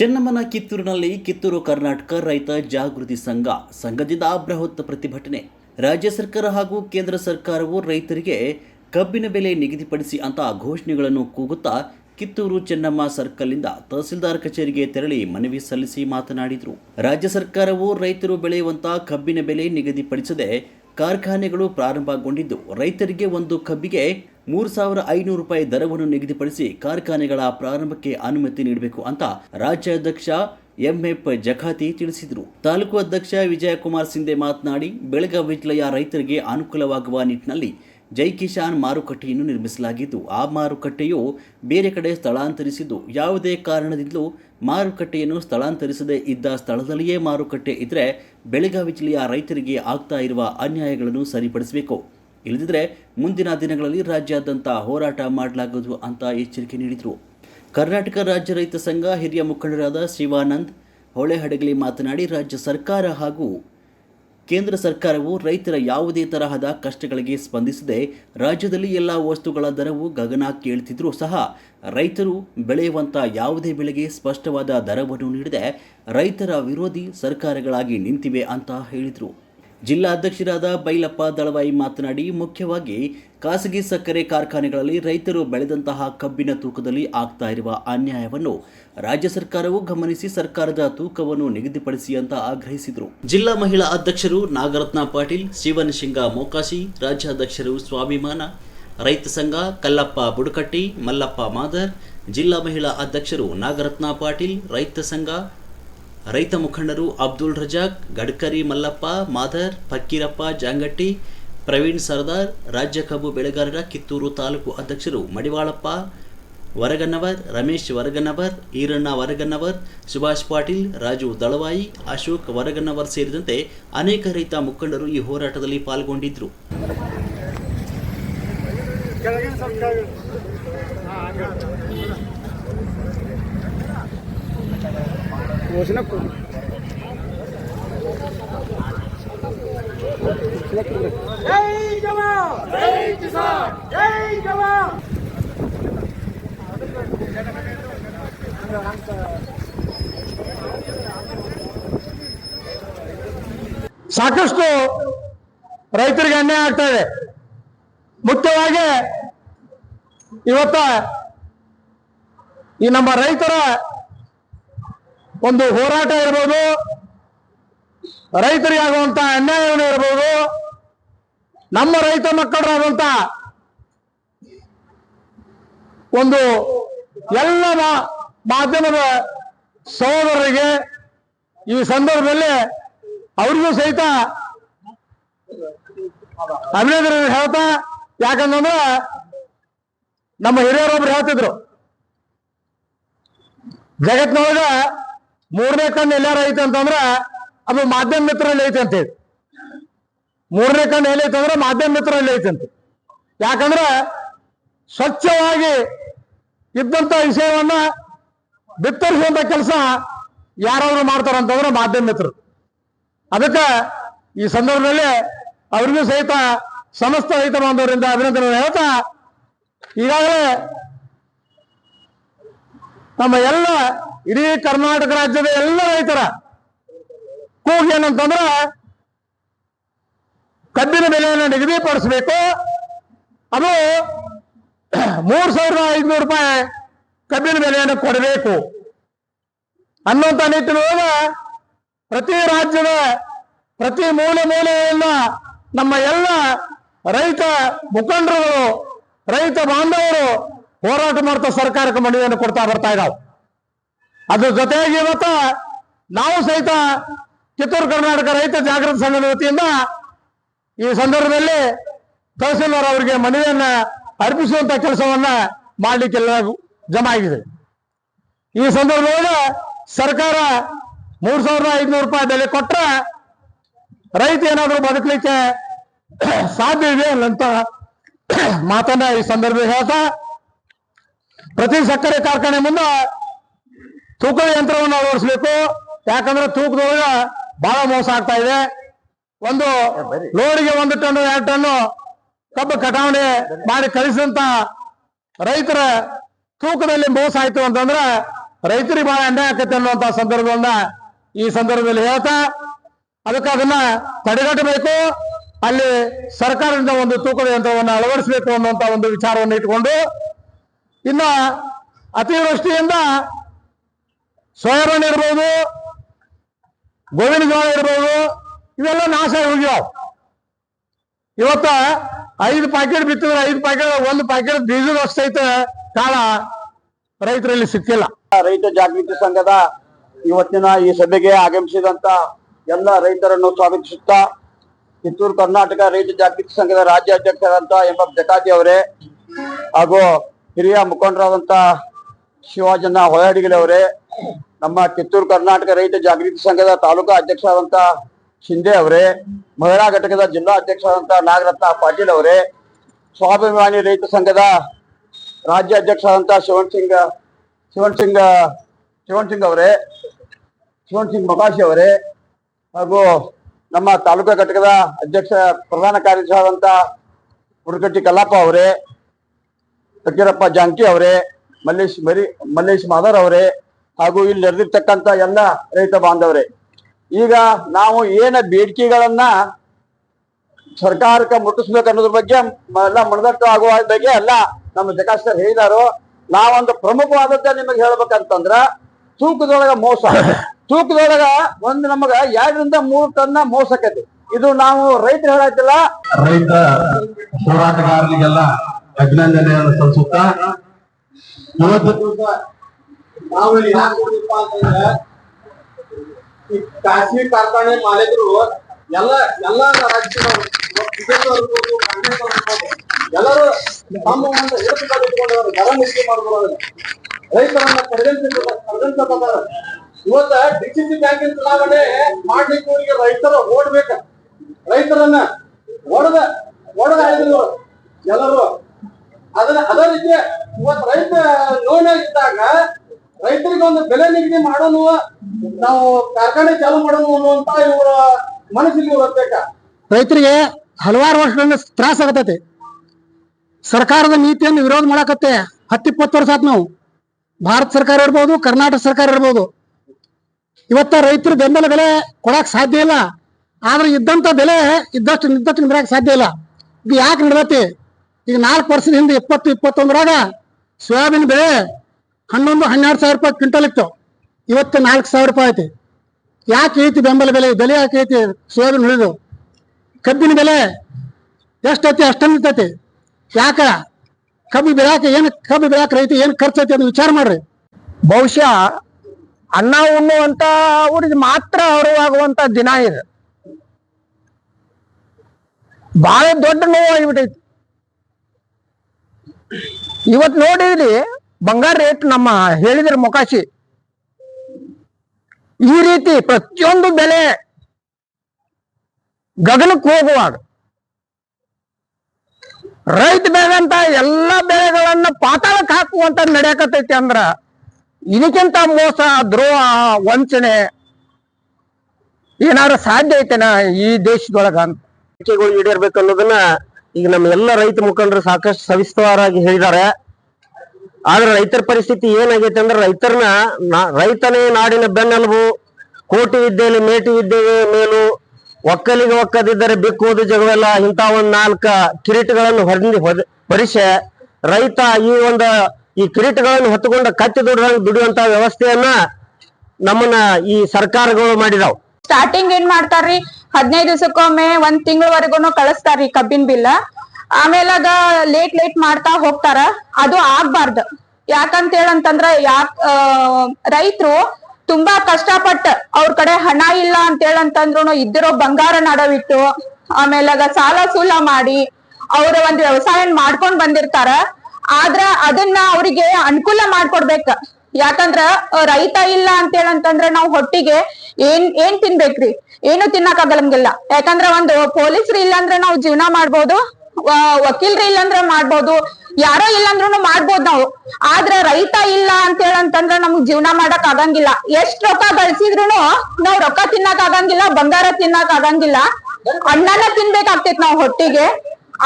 ಚೆನ್ನಮ್ಮನ ಕಿತ್ತೂರಿನಲ್ಲಿ ಕಿತ್ತೂರು ಕರ್ನಾಟಕ ರೈತ ಜಾಗೃತಿ ಸಂಘ, ಸಂಘದಿಂದ ಬೃಹತ್ ಪ್ರತಿಭಟನೆ. ರಾಜ್ಯ ಸರ್ಕಾರ ಹಾಗೂ ಕೇಂದ್ರ ಸರ್ಕಾರವು ರೈತರಿಗೆ ಕಬ್ಬಿನ ಬೆಲೆ ನಿಗದಿಪಡಿಸಿ ಅಂತ ಘೋಷಣೆಗಳನ್ನು ಕೂಗುತ್ತಾ ಕಿತ್ತೂರು ಚೆನ್ನಮ್ಮ ಸರ್ಕಲ್ನಿಂದ ತಹಸೀಲ್ದಾರ್ ಕಚೇರಿಗೆ ತೆರಳಿ ಮನವಿ ಸಲ್ಲಿಸಿ ಮಾತನಾಡಿದರು. ರಾಜ್ಯ ಸರ್ಕಾರವು ರೈತರು ಬೆಳೆಯುವಂತ ಕಬ್ಬಿನ ಬೆಲೆ ನಿಗದಿಪಡಿಸದೆ ಕಾರ್ಖಾನೆಗಳು ಪ್ರಾರಂಭಗೊಂಡಿದ್ದು, ರೈತರಿಗೆ ಒಂದು ಕಬ್ಬಿಗೆ ಮೂರು ಸಾವಿರ ಐನೂರು ರೂಪಾಯಿ ದರವನ್ನು ನಿಗದಿಪಡಿಸಿ ಕಾರ್ಖಾನೆಗಳ ಪ್ರಾರಂಭಕ್ಕೆ ಅನುಮತಿ ನೀಡಬೇಕು ಅಂತ ರಾಜ್ಯಾಧ್ಯಕ್ಷ ಎಂಎಫ್ ಜಖಾತಿ ತಿಳಿಸಿದರು. ತಾಲೂಕು ಅಧ್ಯಕ್ಷ ವಿಜಯಕುಮಾರ್ ಸಿಂಧೆ ಮಾತನಾಡಿ, ಬೆಳಗಾವಿ ಜಿಲ್ಲೆಯ ರೈತರಿಗೆ ಅನುಕೂಲವಾಗುವ ನಿಟ್ಟಿನಲ್ಲಿ ಜೈ ಕಿಶಾನ್ ಮಾರುಕಟ್ಟೆಯನ್ನು ನಿರ್ಮಿಸಲಾಗಿದ್ದು, ಆ ಮಾರುಕಟ್ಟೆಯು ಬೇರೆ ಕಡೆ ಸ್ಥಳಾಂತರಿಸಿದ್ದು. ಯಾವುದೇ ಕಾರಣದಿಂದಲೂ ಮಾರುಕಟ್ಟೆಯನ್ನು ಸ್ಥಳಾಂತರಿಸದೇ ಇದ್ದ ಸ್ಥಳದಲ್ಲಿಯೇ ಮಾರುಕಟ್ಟೆ ಇದ್ದರೆ ಬೆಳಗಾವಿ ಜಿಲ್ಲೆಯ ರೈತರಿಗೆ ಆಗ್ತಾ ಇರುವ ಅನ್ಯಾಯಗಳನ್ನು ಸರಿಪಡಿಸಬೇಕು. ಇಲ್ಲದಿದ್ದರೆ ಮುಂದಿನ ದಿನಗಳಲ್ಲಿ ರಾಜ್ಯಾದ್ಯಂತ ಹೋರಾಟ ಮಾಡಲಾಗುವುದು ಅಂತ ಎಚ್ಚರಿಕೆ ನೀಡಿದರು. ಕರ್ನಾಟಕ ರಾಜ್ಯ ರೈತ ಸಂಘ ಹಿರಿಯ ಮುಖಂಡರಾದ ಶಿವಾನಂದ್ ಹೊಳೆಹಡಗಲಿ ಮಾತನಾಡಿ, ರಾಜ್ಯ ಸರ್ಕಾರ ಹಾಗೂ ಕೇಂದ್ರ ಸರ್ಕಾರವು ರೈತರ ಯಾವುದೇ ತರಹದ ಕಷ್ಟಗಳಿಗೆ ಸ್ಪಂದಿಸದೆ ರಾಜ್ಯದಲ್ಲಿ ಎಲ್ಲ ವಸ್ತುಗಳ ದರವು ಗಗನ ಕೇಳ್ತಿದ್ರೂ ಸಹ ರೈತರು ಬೆಳೆಯುವಂಥ ಯಾವುದೇ ಬೆಳೆಗೆ ಸ್ಪಷ್ಟವಾದ ದರವನ್ನು ನೀಡದೆ ರೈತರ ವಿರೋಧಿ ಸರ್ಕಾರಗಳಾಗಿ ನಿಂತಿವೆ ಅಂತ ಹೇಳಿದರು. ಜಿಲ್ಲಾಧ್ಯಕ್ಷರಾದ ಬೈಲಪ್ಪ ದಳವಾಯಿ ಮಾತನಾಡಿ, ಮುಖ್ಯವಾಗಿ ಖಾಸಗಿ ಸಕ್ಕರೆ ಕಾರ್ಖಾನೆಗಳಲ್ಲಿ ರೈತರು ಬೆಳೆದಂತಹ ಕಬ್ಬಿನ ತೂಕದಲ್ಲಿ ಆಗ್ತಾ ಇರುವ ಅನ್ಯಾಯವನ್ನು ರಾಜ್ಯ ಸರ್ಕಾರವು ಗಮನಿಸಿ ಸರ್ಕಾರದ ತೂಕವನ್ನು ನಿಗದಿಪಡಿಸಿ ಅಂತ ಆಗ್ರಹಿಸಿದರು. ಜಿಲ್ಲಾ ಮಹಿಳಾ ಅಧ್ಯಕ್ಷರು ನಾಗರತ್ನ ಪಾಟೀಲ್, ಶಿವನ್ ಮೋಕಾಶಿ ರಾಜ್ಯಾಧ್ಯಕ್ಷರು ಸ್ವಾಭಿಮಾನ, ರೈತ ಸಂಘ ಕಲ್ಲಪ್ಪ ಬುಡಕಟ್ಟಿ, ಮಲ್ಲಪ್ಪ ಮಾದರ್, ಜಿಲ್ಲಾ ಮಹಿಳಾ ಅಧ್ಯಕ್ಷರು ನಾಗರತ್ನ ಪಾಟೀಲ್, ರೈತ ಸಂಘ ರೈತ ಮುಖಂಡರು ಅಬ್ದುಲ್ ರಜಾಕ್, ಗಡ್ಕರಿ ಮಲ್ಲಪ್ಪ, ಮಾಧರ್ ಫಕ್ಕೀರಪ್ಪ ಜಾಂಗಟ್ಟಿ, ಪ್ರವೀಣ್ ಸರ್ದಾರ್, ರಾಜ್ಯ ಕಬ್ಬು ಬೆಳೆಗಾರರ ಕಿತ್ತೂರು ತಾಲೂಕು ಅಧ್ಯಕ್ಷರು ಮಡಿವಾಳಪ್ಪ ವರಗನ್ನವರ್ ರಮೇಶ್ ವರಗನ್ನವರ್ ಈರಣ್ಣ ವರಗನ್ನವರ್ ಸುಭಾಷ್ ಪಾಟೀಲ್, ರಾಜು ದಳವಾಯಿ, ಅಶೋಕ್ ವರಗನ್ನವರ್ ಸೇರಿದಂತೆ ಅನೇಕ ರೈತ ಮುಖಂಡರು ಈ ಹೋರಾಟದಲ್ಲಿ ಪಾಲ್ಗೊಂಡಿದ್ದರು ಘೋಷಣೆ ಸಾಕಷ್ಟು ರೈತರಿಗೆ ಅನ್ಯಾಯ ಆಗ್ತಾ ಇದೆ. ಮುಖ್ಯವಾಗಿ ಇವತ್ತ ಈ ನಮ್ಮ ರೈತರ ಒಂದು ಹೋರಾಟ ಇರ್ಬೋದು ರೈತರಿಗೆ ಆಗುವಂತ ಅನ್ಯಾಯವನ್ನು ಇರ್ಬೋದು, ನಮ್ಮ ರೈತ ಮಕ್ಕಳಾದಂತ ಒಂದು ಎಲ್ಲ ಮಾಧ್ಯಮದ ಸಹೋದರರಿಗೆ ಈ ಸಂದರ್ಭದಲ್ಲಿ ಅವ್ರಿಗೂ ಸಹಿತ ಅಭಿನಂದನೆ ಹೇಳ್ತಾ ಯಾಕಂದ್ರೆ ನಮ್ಮ ಹಿರಿಯರೊಬ್ರು ಹೇಳ್ತಿದ್ರು ಜಗತ್ನೊಳಗ ಮೂರನೇ ಕಣ್ಣು ಎಲ್ಲಾರ ಐತೆ ಅಂತಂದ್ರ ಅದು ಮಾಧ್ಯಮ ಮಿತ್ರರಲ್ಲಿ ಐತೆ ಅಂತ ಹೇಳಿ. ಮೂರನೇ ಕಣ್ಣು ಎಲ್ಲೈತೆ ಅಂದ್ರೆ ಮಾಧ್ಯಮ ಮಿತ್ರರಲ್ಲಿ ಐತೆ ಅಂತ. ಯಾಕಂದ್ರೆ ಸ್ವಚ್ಛವಾಗಿ ಇದ್ದಂತ ವಿಷಯವನ್ನ ಬಿತ್ತರಿಸುವಂತ ಕೆಲಸ ಯಾರಾದ್ರೂ ಮಾಡ್ತಾರಂತಂದ್ರೆ ಮಾಧ್ಯಮ ಮಿತ್ರರು. ಅದಕ್ಕೆ ಈ ಸಂದರ್ಭದಲ್ಲಿ ಅವ್ರಿಗೂ ಸಹಿತ ಸಮಸ್ತ ರೈತ ಬಾಂಧವರಿಂದ ಅಭಿನಂದನೆ ಹೇಳ್ತಾ ಈಗಾಗಲೇ ನಮ್ಮ ಎಲ್ಲ ಇಡೀ ಕರ್ನಾಟಕ ರಾಜ್ಯದ ಎಲ್ಲ ರೈತರ ಕೂಗು ಏನಂತಂದ್ರ ಕಬ್ಬಿನ ಬೆಲೆಯನ್ನು ನಿಗದಿಪಡಿಸಬೇಕು. ಅದು ಮೂರ್ ಸಾವಿರದ ಐದುನೂರು ರೂಪಾಯಿ ಕಬ್ಬಿನ ಬೆಲೆಯನ್ನು ಕೊಡಬೇಕು. ಅನ್ನುವಂತ ನಿಟ್ಟಿನೊಳಗ ಪ್ರತಿ ರಾಜ್ಯದ ಪ್ರತಿ ಮೂಲೆ ಮೂಲೆಯನ್ನ ನಮ್ಮ ಎಲ್ಲ ರೈತ ಮುಖಂಡರುಗಳು, ರೈತ ಬಾಂಧವರು ಹೋರಾಟ ಮಾಡ್ತಾ ಸರ್ಕಾರಕ್ಕೆ ಮನವಿಯನ್ನು ಕೊಡ್ತಾ ಬರ್ತಾ ಇದ್ದಾವೆ ಅದ್ರ ಜೊತೆಯಾಗಿ ಇವತ್ತ ನಾವು ಸಹಿತ ಕಿತ್ತೂರು ಕರ್ನಾಟಕ ರೈತ ಜಾಗೃತ ಸಂಘದ ವತಿಯಿಂದ ಈ ಸಂದರ್ಭದಲ್ಲಿ ತಹಸೀಲ್ದಾರ್ ಅವರಿಗೆ ಮನವಿಯನ್ನ ಅರ್ಪಿಸುವಂತ ಕೆಲಸವನ್ನ ಮಾಡಲಿಕ್ಕೆಲ್ಲ ಜಮಾ ಆಗಿದೆ. ಈ ಸಂದರ್ಭದಲ್ಲಿ ಸರ್ಕಾರ ಮೂರ್ ಸಾವಿರದ ಐದುನೂರು ರೂಪಾಯಿ ಬೆಲೆ ಕೊಟ್ಟರೆ ರೈತ ಏನಾದರೂ ಬದುಕಲಿಕ್ಕೆ ಸಾಧ್ಯ ಇದೆ ಅಂತ ಮಾತನ್ನ ಈ ಸಂದರ್ಭದಲ್ಲಿ ಹೇಳ್ತಾ ಪ್ರತಿ ಸಕ್ಕರೆ ಕಾರ್ಖಾನೆ ಮುಂದೆ ತೂಕದ ಯಂತ್ರವನ್ನು ಅಳವಡಿಸಬೇಕು. ಯಾಕಂದ್ರೆ ತೂಕದೊಳಗ ಬಹಳ ಮೋಸ ಆಗ್ತಾ ಇದೆ. ಒಂದು ಲೋಡಿಗೆ ಒಂದು ಟನ್, ಎರಡು ಟನ್ನು ಕಬ್ಬು ಕಟಾವಣೆ ಮಾಡಿ ಕಳಿಸಿದಂತ ರೈತರ ತೂಕದಲ್ಲಿ ಮೋಸ ಆಯ್ತು ಅಂತಂದ್ರೆ ರೈತರಿಗೆ ಬಹಳ ಅನ್ಯಾಯ ಆಕೈತೆ ಅನ್ನುವಂತ ಸಂದರ್ಭವನ್ನ ಈ ಸಂದರ್ಭದಲ್ಲಿ ಹೇಳ್ತಾ, ಅದಕ್ಕೆ ಅದನ್ನ ತಡೆಗಟ್ಟಬೇಕು. ಅಲ್ಲಿ ಸರ್ಕಾರದಿಂದ ಒಂದು ತೂಕದ ಯಂತ್ರವನ್ನು ಅಳವಡಿಸಬೇಕು ಅನ್ನುವಂತ ಒಂದು ವಿಚಾರವನ್ನು ಇಟ್ಕೊಂಡು ಇನ್ನ ಅತಿವೃಷ್ಟಿಯಿಂದ ಸೋಯಾಬೀನ್ ಇರ್ಬೋದು, ಗೋವಿನ ಜೋಳ ಇರ್ಬೋದು, ಇವೆಲ್ಲ ನಾಶ ಹೋಗ್ಯಾವ ಇವತ್ತ ಐದು ಪ್ಯಾಕೆಟ್ ಬಿತ್ತಿದ್ರೆ ಐದು ಪ್ಯಾಕೆಟ್ ಒಂದು ಪ್ಯಾಕೆಟ್ ಡೀಸೆಲ್ ಅಷ್ಟೈತೆ ಕಾಳ ರೈತರಲ್ಲಿ ಸಿಕ್ಕಿಲ್ಲ. ರೈತ ಜಾಗೃತಿ ಸಂಘದ ಇವತ್ತಿನ ಈ ಸಭೆಗೆ ಆಗಮಿಸಿದಂತ ಎಲ್ಲ ರೈತರನ್ನು ಸ್ವಾಗತಿಸುತ್ತಾ, ಕಿತ್ತೂರು ಕರ್ನಾಟಕ ರೈತ ಜಾಗೃತಿ ಸಂಘದ ರಾಜ್ಯ ಎಂಬ ಎಂ ಎಫ್ ಜಕಾತಿ ಅವರೇ ಹಾಗೂ ಹಿರಿಯ ಮುಖಂಡರಾದಂತ ಶಿವಾಜನ್ನ ಹೊಳಡಿಗಲಿ ಅವರೇ, ನಮ್ಮ ಕಿತ್ತೂರು ಕರ್ನಾಟಕ ರೈತ ಜಾಗೃತಿ ಸಂಘದ ತಾಲೂಕಾ ಅಧ್ಯಕ್ಷರಾದಂತ ಶಿಂದೆ ಅವರೇ, ಮಹಿಳಾ ಘಟಕದ ಜಿಲ್ಲಾ ಅಧ್ಯಕ್ಷರಾದಂತ ನಾಗರತ್ನ ಪಾಟೀಲ್ ಅವರೇ, ಸ್ವಾಭಿಮಾನಿ ರೈತ ಸಂಘದ ರಾಜ್ಯ ಅಧ್ಯಕ್ಷರಾದಂಥ ಶಿವನ್ ಸಿಂಗ್ ಶಿವನ್ ಸಿಂಗ್ ಶಿವನ್ ಸಿಂಗ್ ಅವರೇ ಶಿವನ್ ಸಿಂಗ್ ಮೊಕಾಶಿ ಅವರೇ, ಹಾಗೂ ನಮ್ಮ ತಾಲೂಕಾ ಘಟಕದ ಅಧ್ಯಕ್ಷ, ಪ್ರಧಾನ ಕಾರ್ಯದರ್ಶಿಯಾದಂತ ಹುಡುಕಟ್ಟಿ ಕಲ್ಲಪ್ಪ ಅವರೇ ಫಕೀರಪ್ಪ ಜಾಂಕಿ ಅವರೇ, ಮಲ್ಲೇಶ್ ಮರಿ, ಮಲ್ಲೇಶ್ ಮಾದರ್ ಅವರೇ, ಹಾಗೂ ಇಲ್ಲಿ ನೆರೆದಿರ್ತಕ್ಕಂತ ಎಲ್ಲ ರೈತ ಬಾಂಧವರೇ. ಈಗ ನಾವು ಏನ ಬೇಡಿಕೆಗಳನ್ನ ಸರ್ಕಾರಕ್ಕೆ ಮುಟ್ಟಿಸ್ಬೇಕು ಅನ್ನೋದ್ರ ಬಗ್ಗೆ ಎಲ್ಲ ಮನದಟ್ಟು ಆಗುವ ಬಗ್ಗೆ ಎಲ್ಲ ನಮ್ಮ ಜಕಾಶ್ ಹೇಳಿದಾರು. ನಾವೊಂದು ಪ್ರಮುಖವಾದದ್ದ ನಿಮಗೆ ಹೇಳ್ಬೇಕಂತಂದ್ರ ತೂಕದೊಳಗ ಮೋಸ. ತೂಕದೊಳಗ ಒಂದು ನಮಗ ಎರಡರಿಂದ ಮೂರು ಟನ್ನ ಮೋಸ ಆಕೈತಿ ಇದು ನಾವು ರೈತರು ಹೇಳತ್ತಿಲ್ಲ ರೈತ ಹೋರಾಟಗಾರರಿಗೆಲ್ಲ ಅಭಿನಂದನೆಯನ್ನು ಸಲ್ಲಿಸುತ್ತಾ ಇವತ್ತು ನಾವು ಯಾಕೆ ಅಂತಂದ್ರೆ ಈ ಖಾಸಗಿ ಕಾರ್ಖಾನೆ ಮಾಲೀಕರು ಎಲ್ಲ ಎಲ್ಲ ರಾಜ್ಯದವರು ಬಿಜೆಪಿ ಇರ್ಬೋದು ಕಾಂಗ್ರೆಸ್ ಅವ್ರು ಎಲ್ಲರೂ ತಮ್ಮ ಒಂದು ಹಿಡಿತದಲ್ಲಿ ಇಟ್ಕೊಂಡವರು ದರ ನಿಗದಿ ಮಾಡ್ಬೋದು ರೈತರನ್ನ ಕಡೆಗಣಿಸಿದ್ದಾರೆ ಇವತ್ತ ಡಿಸಿಸಿ ಬ್ಯಾಂಕಿನ ಚುನಾವಣೆ ಮಾಡ್ಲಿಕ್ಕೆ ಅವರಿಗೆ ರೈತರು ಓಡ್ಬೇಕ. ರೈತರನ್ನ ಒಡೆದ ಒಡೆದ ಎಲ್ಲರೂ ಅದನ್ನ ಅದೇ ರೀತಿ ಇವತ್ತು ರೈತ ಲೋನ್ ಇದ್ದಾಗ ರೈತರಿಗೆ ಒಂದು ಬೆಲೆ ನಿಗದಿ ಮಾಡೋನು, ನಾವು ಕಾರ್ಖಾನೆ ಚಾಲು ಮಾಡೋನು ಅನ್ನುವಂತ ಇವರ ಮನಸ್ಸಿಗೆ ಬರ್ಬೇಕ ರೈತರಿಗೆ ಹಲವಾರು ವರ್ಷಗಳಿಂದ ತ್ರಾಸ ಆಗತೈತಿ. ಸರ್ಕಾರದ ನೀತಿಯನ್ನು ವಿರೋಧ ಮಾಡಕತ್ತೆ. ಹತ್ತಿಪ್ಪತ್ತು ವರ್ಷ ಆತ್ ನಾವು. ಭಾರತ ಸರ್ಕಾರ ಇರ್ಬೋದು, ಕರ್ನಾಟಕ ಸರ್ಕಾರ ಇರ್ಬೋದು. ಇವತ್ತ ರೈತರು ಬೆಂಬಲ ಬೆಲೆ ಕೊಡಕ್ ಸಾಧ್ಯ ಇಲ್ಲ. ಆದ್ರೆ ಇದ್ದಂತ ಬೆಲೆ ಇದ್ದಷ್ಟು ನಿದ್ದಷ್ಟು ನಿಂದ್ರಾಕ್ ಸಾಧ್ಯ ಇಲ್ಲ. ಇದು ಯಾಕೆ ನಡೆದತಿ? ಈಗ ನಾಲ್ಕು ವರ್ಷದ ಹಿಂದೆ ಇಪ್ಪತ್ತು, ಇಪ್ಪತ್ತೊಂದರಾಗ ಸೋಯಾಬೀನ್ ಬೆಳೆ ಹನ್ನೊಂದು, ಹನ್ನೆರಡು ಸಾವಿರ ರೂಪಾಯಿ ಕ್ವಿಂಟಲ್ ಇತ್ತು. ಇವತ್ತು ನಾಲ್ಕು ಸಾವಿರ ರೂಪಾಯಿ ಐತಿ. ಯಾಕೆ ಐತಿ ಬೆಂಬಲ ಬೆಲೆ ಬೆಲೆ ಯಾಕೆ ಐತಿ ಸೋಯಾಬೀನ್ ಉಳಿದು? ಕಬ್ಬಿನ ಬೆಲೆ ಎಷ್ಟೈತಿ ಅಷ್ಟೊಂದು ಇರ್ತೈತಿ. ಯಾಕ? ಕಬ್ಬು ಬೆಳ್ಯಾಕೆ ಏನು, ಕಬ್ಬು ಬೆಳ್ಯಾಕ ರೈತ ಖರ್ಚು ಖರ್ಚೈತಿ ಅದು ವಿಚಾರ ಮಾಡ್ರಿ. ಬಹುಶಃ ಅನ್ನ ಉಣ್ಣುವಂತ ಅವ್ರಿಗೆ ಮಾತ್ರ ಹೊರವಾಗುವಂತ ದಿನ ಇದು. ಬಹಳ ದೊಡ್ಡ ನೋವು ಆಗಿಬಿಟ್ಟೈತಿ ಇವತ್ ನೋಡಿದ್ರಿ, ಬಂಗಾರ ರೇಟ್ ನಮ್ಮ ಹೇಳಿದ್ರ ಮೊಕಾಶಿ ಈ ರೀತಿ ಪ್ರತಿಯೊಂದು ಬೆಲೆ ಗಗನಕ್ಕೆ ಹೋಗುವಾಗ ರೈತ ಬೆಳೆದಂತ ಎಲ್ಲಾ ಬೆಳೆಗಳನ್ನ ಪಾತಾಳಕ್ಕೆ ಹಾಕುವಂತ ನಡೆಯಕತ್ತೈತಿ ಅಂದ್ರ ಇದಕ್ಕಿಂತ ಮೋಸ, ದ್ರೋಹ, ವಂಚನೆ ಏನಾದ್ರು ಸಾಧ್ಯ ಐತೆನಾ ಈ ದೇಶದೊಳಗ ಅಂತ? ಈಡೇರ್ಬೇಕು ಅನ್ನೋದನ್ನ ಈಗ ನಮ್ಮ ಎಲ್ಲ ರೈತ ಮುಖಂಡರು ಸಾಕಷ್ಟು ಸವಿಸ್ತಾರವಾಗಿ ಹೇಳಿದ್ದಾರೆ. ಆದ್ರೆ ರೈತರ ಪರಿಸ್ಥಿತಿ ಏನಾಗೈತೆ ಅಂದ್ರೆ ರೈತರನ್ನ ರೈತನೇ ನಾಡಿನ ಬೆನ್ನೆಲುಬು, ಕೋಟಿ ವಿದ್ಯೆಯಲ್ಲಿ ಮೇಟಿ ವಿದ್ಯೆ ಮೇಲು, ಒಕ್ಕಲಿಗೆ ಒಕ್ಕದಿದ್ದರೆ ಬಿಕ್ಕುವುದು ಜಗವೆಲ್ಲ ಇಂಥ ಒಂದ್ ನಾಲ್ಕ ಕಿರೀಟಗಳನ್ನು ಹೊದ- ಹೊರಿಸೆ, ರೈತ ಈ ಒಂದು, ಈ ಕಿರೀಟಗಳನ್ನು ಹೊತ್ತುಕೊಂಡ ಕತ್ತಿ ದುಡಿದ ದುಡಿಯುವಂತ ವ್ಯವಸ್ಥೆಯನ್ನ ನಮ್ಮನ್ನ ಈ ಸರ್ಕಾರಗಳು ಮಾಡಿದಾವ್. ಸ್ಟಾರ್ಟಿಂಗ್ ಏನ್ ಮಾಡ್ತಾರ್ರಿ? ಹದಿನೈದು ದಿವಸಕ್ಕೊಮ್ಮೆ ಒಂದ್ ತಿಂಗಳವರೆಗೂ ಈ ಕಬ್ಬಿನ ಬಿಲ್. ಆಮೇಲೆ ಅದ ಲೇಟ್ ಲೇಟ್ ಮಾಡ್ತಾ ಹೋಗ್ತಾರ. ಅದು ಆಗ್ಬಾರ್ದ. ಯಾಕಂತ ಹೇಳಂತಂದ್ರ ಯಾ ರೈತರು ತುಂಬಾ ಕಷ್ಟಪಟ್ಟ ಅವ್ರ ಕಡೆ ಹಣ ಇಲ್ಲ ಅಂತ ಹೇಳಂತಂದ್ರು ಇದ್ದಿರೋ ಬಂಗಾರ ನಡವಿಟ್ಟು, ಆಮೇಲೆ ಸಾಲ ಸೂಲ ಮಾಡಿ, ಅವ್ರ ಒಂದ್ ವ್ಯವಸಾಯ ಮಾಡ್ಕೊಂಡ್ ಬಂದಿರ್ತಾರ. ಆದ್ರ ಅದನ್ನ ಅವ್ರಿಗೆ ಅನುಕೂಲ ಮಾಡ್ಕೊಡ್ಬೇಕ. ಯಾಕಂದ್ರ ರೈತ ಇಲ್ಲ ಅಂತ ಹೇಳಂತಂದ್ರ ನಾವು ಹೊಟ್ಟಿಗೆ ಏನ್ ಏನ್ ತಿನ್ಬೇಕ್ರಿ? ಏನು ತಿನ್ನಕ್ ಆಗಲಂಗಿಲ್ಲ ಯಾಕಂದ್ರ ಒಂದು ಪೊಲೀಸ್ರು ಇಲ್ಲಾಂದ್ರೆ ನಾವು ಜೀವನ ಮಾಡ್ಬೋದು ವಕೀಲ್ರಿ ಇಲ್ಲಾಂದ್ರ ಇಲ್ಲ ಮಾಡ್ಬೋದು, ಯಾರೋ ಇಲ್ಲಾಂದ್ರೂ ಮಾಡ್ಬೋದು ನಾವು. ಆದ್ರ ರೈತ ಇಲ್ಲ ಅಂತ ಹೇಳಂತಂದ್ರ ನಮ್ಗ್ ಜೀವನ ಮಾಡಕ್ ಆಗಂಗಿಲ್ಲ ಎಷ್ಟ್ ರೊಕ್ಕ ಗಳಿಸಿದ್ರು ನಾವ್ ರೊಕ್ಕ ತಿನ್ನಕ್ ಆಗಂಗಿಲ್ಲ ಬಂಗಾರ ತಿನ್ನಕ್ ಆಗಂಗಿಲ್ಲ ಅಣ್ಣನ ತಿನ್ಬೇಕಾಗ್ತೈತಿ ನಾವ್ ಹೊಟ್ಟಿಗೆ.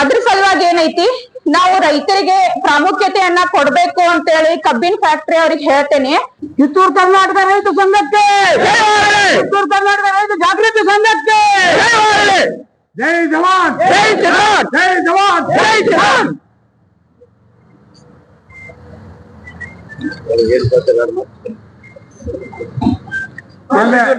ಅದ್ರ ಸಲುವಾಗಿ ಏನೈತಿ? ನಾವು ರೈತರಿಗೆ ಪ್ರಾಮುಖ್ಯತೆಯನ್ನ ಕೊಡ್ಬೇಕು ಅಂತೇಳಿ ಕಬ್ಬಿನ ಫ್ಯಾಕ್ಟರಿ ಅವ್ರಿಗೆ ಹೇಳ್ತೇನೆ. ಕಿತ್ತೂರು ಕರ್ನಾಟಕ ರೈತ ಸಂಘಕ್ಕೆ! ಕಿತ್ತೂರು ಕರ್ನಾಟಕ ರೈತ ಜಾಗೃತಿ ಸಂಘಕ್ಕೆ! ಜೈ ಜವಾನ್! ಜೈ ಜವಾನ್! ಜೈ ಜವಾನ್! ಜೈ ಜವಾನ್!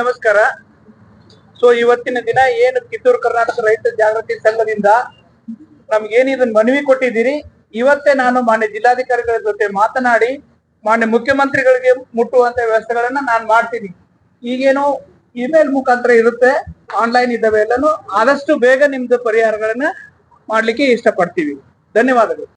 ನಮಸ್ಕಾರ. ಸೊ ಇವತ್ತಿನ ದಿನ ಏನು ಕಿತ್ತೂರು ಕರ್ನಾಟಕ ರೈತ ಜಾಗೃತಿ ಸಂಘದಿಂದ ನಮ್ಗೇನು ಇದನ್ನ ಮನವಿ ಕೊಟ್ಟಿದ್ದೀರಿ? ಇವತ್ತೇ ನಾನು ಮಾನ್ಯ ಜಿಲ್ಲಾಧಿಕಾರಿಗಳ ಜೊತೆ ಮಾತನಾಡಿ, ಮಾನ್ಯ ಮುಖ್ಯಮಂತ್ರಿಗಳಿಗೆ ಮುಟ್ಟುವಂತ ವ್ಯವಸ್ಥೆಗಳನ್ನ ನಾನು ಮಾಡ್ತೀನಿ. ಈಗೇನು ಇಮೇಲ್ ಮುಖಾಂತರ ಇರುತ್ತೆ, ಆನ್ಲೈನ್ ಇದ್ದಾವೆ ಎಲ್ಲಾನು, ಆದಷ್ಟು ಬೇಗ ನಿಮ್ದು ಪರಿಹಾರಗಳನ್ನ ಮಾಡ್ಲಿಕ್ಕೆ ಇಷ್ಟಪಡ್ತೀವಿ. ಧನ್ಯವಾದಗಳು.